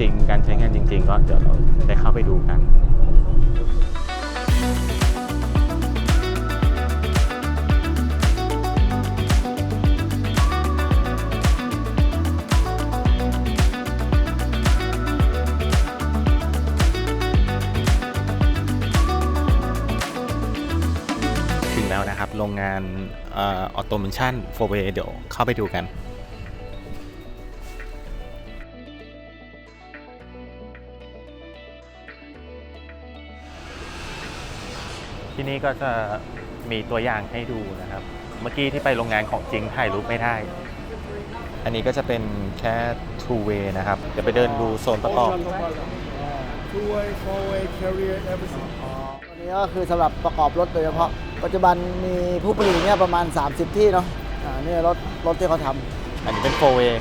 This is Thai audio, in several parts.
ริง ๆ การใช้งานจริง ๆ ก็เดี๋ยวเราได้เข้าไปดูกันถึงแล้วนะครับ โรงงานออโตเมชันโฟเวเดี๋ยวเข้าไปดูกัน ที่นี่ก็จะมีตัวอย่างให้ดูนะครับ เมื่อกี้ที่ไปโรงงานของจริงถ่ายรูปไม่ได้ อันนี้ก็จะเป็นแค่ two way นะครับ เดี๋ยวไปเดินดูโซนประกอบ two way four way carrier everything ตัวนี้ก็คือสำหรับประกอบรถโดยเฉพาะ ปัจจุบันมีผู้ผลิตเนี่ยประมาณ 30 ที่เนาะอ่านี่รถรถที่เขาทอันนี้เป็น four way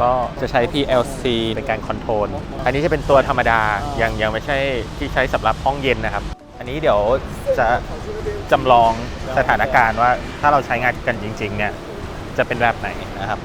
ก็จะใช้ PLC ในการคอนโทรล อันนี้จะเป็นตัวธรรมดา ยังยังไม่ใช่ที่ใช้สำหรับห้องเย็นนะครับ อันนี้เดี๋ยวจะจำลองสถานการณ์ว่าถ้าเราใช้งานกันจริง ๆ เนี่ย จะเป็นแบบไหนนะครับ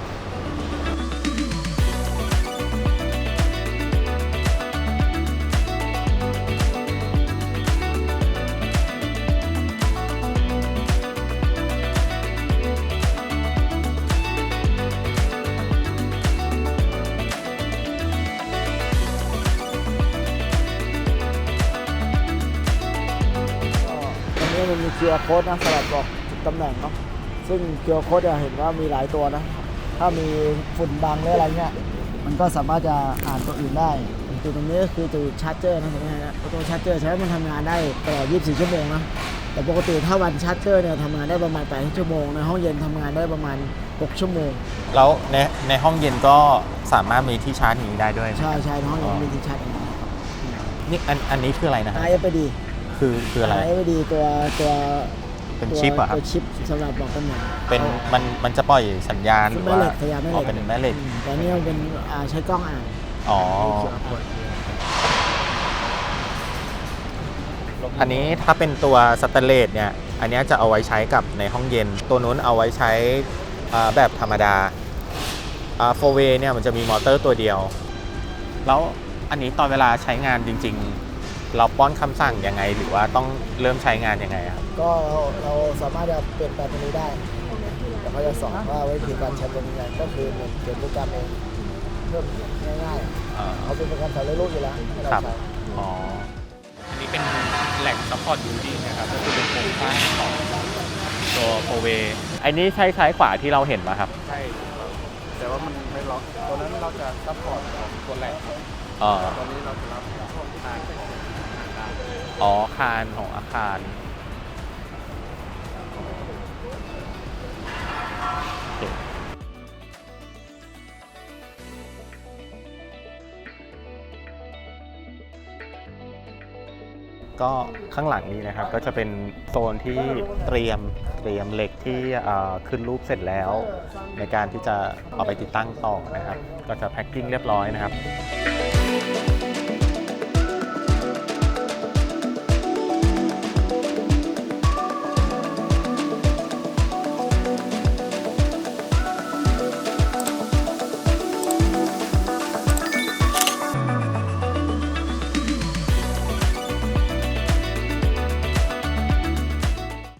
นี้มันมี QR code นะสำหรับบอกจุดตำแหน่งเนาะซึ่ง QR code จะเห็นว่ามีหลายตัวนะ ถ้ามีฝุ่นบังหรืออะไรเงี้ยมันก็สามารถจะอ่านตัวอื่นได้จุดตรงนี้ก็คือจุดชาร์จเจอร์นะเห็นไหมฮะตัวชาร์จเจอร์ใช้มันทำงานได้ตลอด 24 ชั่วโมงนะแต่ปกติถ้าวันชาร์จเจอร์เนี่ยทำงานได้ประมาณ 8 ชั่วโมงในห้องเย็นทำงานได้ประมาณ 6 ชั่วโมง แล้วในในห้องเย็นก็สามารถมีที่ชาร์จอย่างนี้ได้ด้วยใช่ใช่ในห้องเย็นมีที่ชาร์จอย่างนี้นี่อันอันนี้คืออะไรนะฮะ IFD คือคืออะไร IFD ตัวตัวเป็นตัวชิปเหรอะครับ ตัวชิปสำหรับบอกตำแหน่งเป็นมันมันจะปล่อยสัญญาณหรือแม่ว่าเหล็กสัญญาณแม่เหอ๋อล็กเป็นแม่เหล็กอืมแต่อันนี่มันเป็นอ่าใช้กล้องอ่านอ๋อ อันนี้ถ้าเป็นตัวสแตนเลสเนี่ย อันเนี้ยจะเอาไว้ใช้กับในห้องเย็น ตัวนู้นเอาไว้ใช้อ่าแบบธรรมดาโฟเวเนี่ยมันจะมีมอเตอร์ตัวเดียว แล้วอันนี้ตอนเวลาใช้งานจริงๆ เราป้อนคำสั่งยังไง หรือว่าต้องเริ่มใช้งานยังไงครับ ก็เราเราสามารถจะเปลี่ยนแปลงตรงนี้ได้แต่เขาจะสอนว่าวิธีการใช้เป็นยังไงก็คือเหมือนเขียนโปรแกรมเองเพิ่มง่ายๆเขาเป็นโปรแกรมสำเร็จรูปอยู่แล้วให้เราครับ ใช้ อ๋อ อันนี้เป็นแหล่งซัพพอร์ตบิวดิ้งนะครับ ก็คือเป็นโครงสร้างของตัวโฟเวอันนี้ใช้ซ้ายขวาที่เราเห็นป่ะครับ ใช่ครับแต่ว่ามันไม่ล็อกตัวนั้นเราจะซัพพอร์ตของตัวแหลกอ๋อ ตอนนี้เราจะรับช่วงทางของ อาคารอ๋อคานของอาคารก็ข้างหลังนี้นะครับก็จะเป็นโซนที่เตรียมเตรียมเหล็กที่ขึ้นรูปเสร็จแล้ว ในการที่จะเอาไปติดตั้งต่อนะครับ ก็จะแพ็คกิ้งเรียบร้อยนะครับ